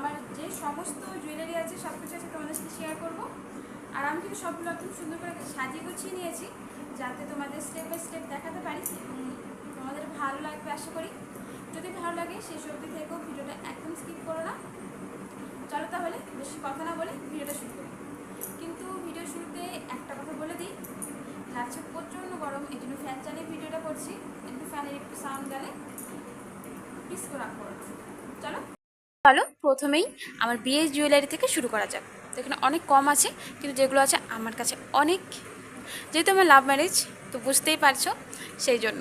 আমার যে সমস্ত জুয়েলারি আছে সব কিছু আছে, তোমাদের সাথে শেয়ার করব। আর আমি কিন্তু সবগুলো একদম সুন্দর করে সাজিয়ে গুছিয়ে নিয়েছি, যাতে তোমাদের স্টেপ বাই স্টেপ দেখাতে পারি এবং তোমাদের ভালো লাগবে, আশা করি। যদি ভালো লাগে সেই সবজি থেকেও ভিডিওটা একদম স্কিপ করো না। চলো তাহলে বেশি কথা না বলে ভিডিওটা শুরু করি। কিন্তু ভিডিও শুরুতে একটা কথা বলে দিই। লাগছে প্রচণ্ড গরম, এই জন্য ফ্যান চালিয়ে ভিডিওটা করছি। একটু ফ্যানের একটু সাউন্ড গেলে প্লিজ করে রাখব চলো। চলো প্রথমেই আমার বিয়ে জুয়েলারি থেকে শুরু করা যাক। তো এখানে অনেক কম আছে, কিন্তু যেগুলো আছে আমার কাছে অনেক। যেহেতু আমার লাভ ম্যারেজ তো বুঝতেই পারছ সেই জন্য।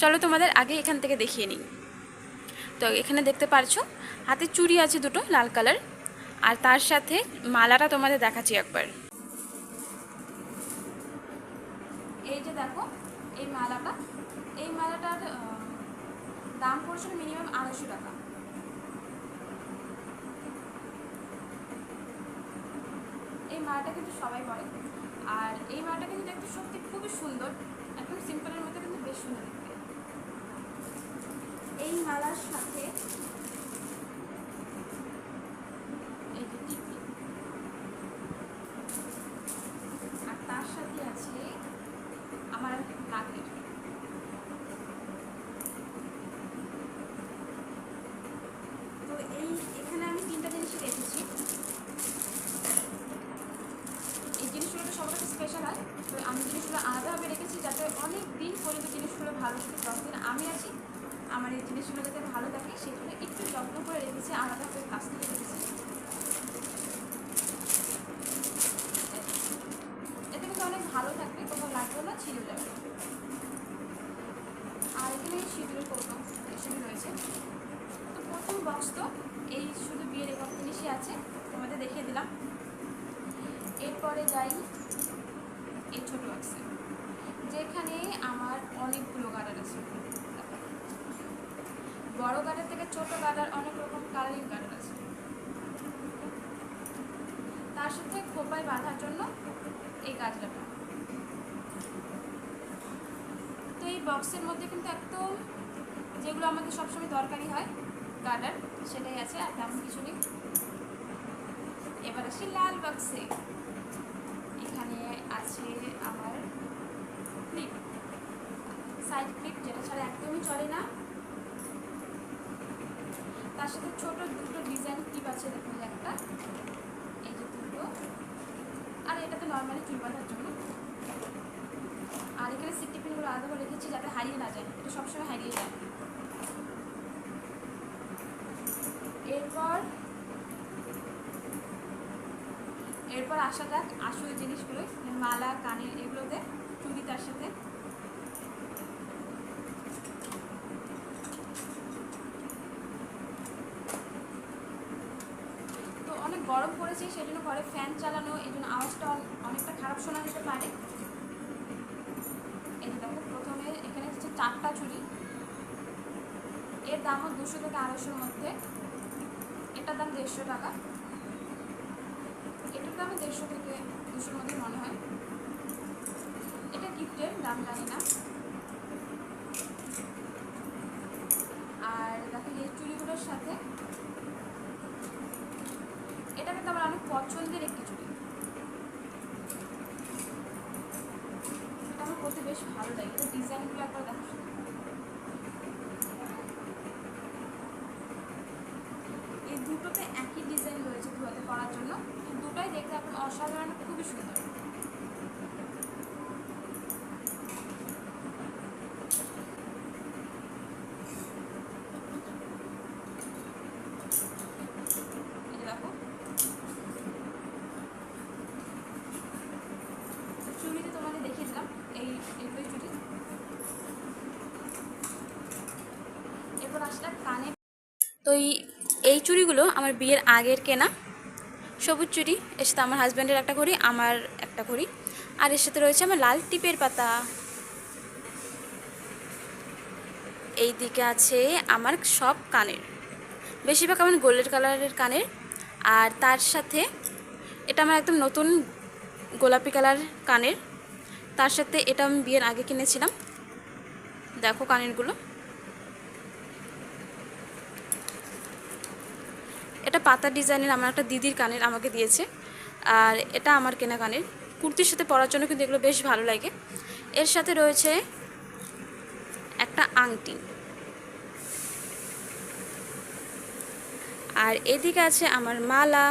চলো তোমাদের আগে এখান থেকে দেখিয়ে নিই। তো এখানে দেখতে পারছ, হাতে চুড়ি আছে দুটো, লাল কালার আর তার সাথে মালাটা তোমাদের দেখাচ্ছি একবার। এই যে দেখো, এই মালাটা, এই মালাটার দাম পড়ছিল মিনিমাম আড়াইশো টাকা। মালাটা কিন্তু সবাই পরে আর এই মালাটা কিন্তু দেখতে সত্যি খুবই সুন্দর, একদম সিম্পলের মধ্যে কিন্তু বেশ সুন্দর দেখতে। এই মালার সাথে আর তার সাথে আছে আমার নাকের তো এই, এখানে আমি তিনটা জিনিসই রেখেছি এই জিনিসগুলো তো সবার কাছে স্পেশাল হয়। তো আমি জিনিসগুলো আলাদাভাবে রেখেছি যাতে অনেক দিন পর্যন্ত জিনিসগুলো ভালো থাকে যতদিন আমি আছি। আমার এই জিনিসগুলো যাতে ভালো থাকে, সেগুলো একটু যত্ন করে রেখেছি আলাদাভাবে কাছ থেকে রেখেছি। এতে কিন্তু অনেক ভালো থাকবে কোথাও লাগবে না, ছিঁড়ে যাবে। আর এখানে সিঁদুরের কৌটো এসবই রয়েছে। তো প্রথম বক্স তো, এই শুধু বিয়ের একক জিনিসই আছে, তোমাদের দেখিয়ে দিলাম। এরপরে যাই এই ছোট বক্সে যেখানে আমার অনেকগুলো গার্ডার আছে। বড় গার্ডার থেকে ছোট গার্ডার অনেক রকম কালারিং গার্ডার আছে। তার সাথে খোপায় বাঁধার জন্য এই গাছলাটা তো এই বক্সের মধ্যে কিন্তু একদম যেগুলো আমাদের সবসময় দরকারি হয় গার্ডার সেটাই আছে আর তেমন কিছু নেই। এবার আসি লাল বক্সে। আছে আমার ক্লিপ সাইড ক্লিপ যেটা ছাড়া একদমই চলে না। তার সাথে ছোট দুটো ডিজাইন ক্লিপ আছে, দেখুন একটা। এই যে দুটো। আর এটা তো নর্মালি চুল বাঁধার জন্য। আর এখানে সিট টিফিনগুলো আলাদা রেখেছি যাতে হারিয়ে না যায়। এটা সবসময় হারিয়ে যায়। এরপর এরপর আসা যাক আসল জিনিসগুলো মানে মালা কানের এগুলোতে চুড়ি তার সাথে। তো অনেক গরম পড়েছে সেই জন্য ঘরে ফ্যান চালানো, এই জন্য আওয়াজটা অনেকটা খারাপ শোনা যেতে পারে। এই প্রথমে এখানে হচ্ছে চারটা চুড়ি। এর দামও দুশো থেকে আড়াইশোর মধ্যে। এটার দাম দেড়শো টাকা। দামও দেড়শো থেকে দুশোর মধ্যে মনে হয়? এটা গিফটের দাম জানি না। আর দেখো এই চুড়িগুলোর সাথে, এটা কিন্তু আমার অনেক পছন্দের একটি চুড়ি। এটা আমার করতে বেশ ভালো লাগে। এটা ডিজাইনগুলো একবার দেখো। এই দুটোতে একই ডিজাইন রয়েছে ধুয়াতে করার জন্য। তো এই চুড়িগুলো আমার বিয়ের আগের কেনা। সবুজ চুড়ি এর সাথে আমার হাজব্যান্ডের একটা ঘড়ি, আমার একটা ঘড়ি, আর এর সাথে রয়েছে আমার লাল টিপের পাতা। এই দিকে আছে আমার সব কানের। বেশিরভাগ আমার গোল্ডের কালারের কানের, আর তার সাথে এটা আমার একদম নতুন গোলাপি কালার কানের। তার সাথে এটা আমি বিয়ের আগে কিনেছিলাম। দেখো কানেরগুলো। এটা পাতা ডিজাইনের, আমার একটা দিদির কানের আমাকে দিয়েছে। আর এটা আমার কেনা কানের কুর্তির সাথে পরার জন্য কিন্তু এগুলো বেশ ভালো লাগে। এর সাথে রয়েছে একটা আংটি। আর এদিকে আছে আমার মালা।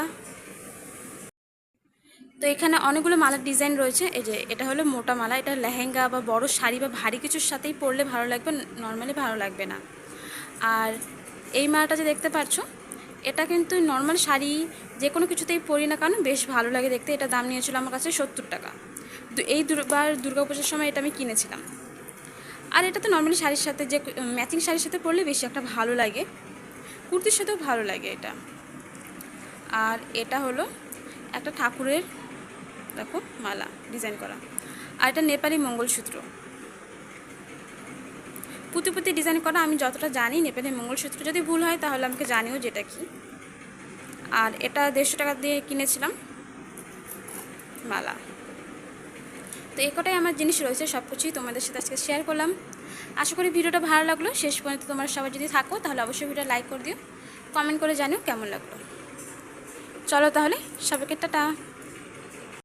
তো এখানে অনেকগুলো মালার ডিজাইন রয়েছে। এই যে এটা হলো মোটা মালা, এটা লেহেঙ্গা বা বড় শাড়ি বা ভারী কিছুর সাথেই পরলে ভালো লাগবে, নর্মালি ভালো লাগবে না। আর এই মালাটা যে দেখতে পাচ্ছ এটা কিন্তু নর্মাল শাড়ি যে কোনো কিছুতেই পরি না কেন, বেশ ভালো লাগে দেখতে। এটা দাম নিয়েছিল আমার কাছে সত্তর টাকা। এই দুবার দুর্গা পুজোর সময় এটা আমি কিনেছিলাম। আর এটা তো নর্মালি শাড়ির সাথে যে ম্যাচিং শাড়ির সাথে পরলে বেশি একটা ভালো লাগে। কুর্তির সাথেও ভালো লাগে এটা। আর এটা হলো একটা ঠাকুরের, দেখো, মালা ডিজাইন করা। আর এটা নেপালি মঙ্গলসূত্র। পুঁতি পুঁতি ডিজাইন করা, আমি যতটা জানি নেপালি মঙ্গলসূত্র, যদি ভুল হয় তাহলে আমাকে জানিও যেটা কি। আর এটা দেড়শো টাকা দিয়ে কিনেছিলাম, মালা। তো এই কটাই আমার জিনিস রয়েছে, সব কিছুই তোমাদের সাথে আজকে শেয়ার করলাম। আশা করি ভিডিওটা ভালো লাগল, শেষ পর্যন্ত তোমরা সবাই যদি থাকো তাহলে অবশ্যই ভিডিও লাইক করে দিও কমেন্ট করে জানিও কেমন লাগল। চলো তাহলে, সবাইকে টাটা।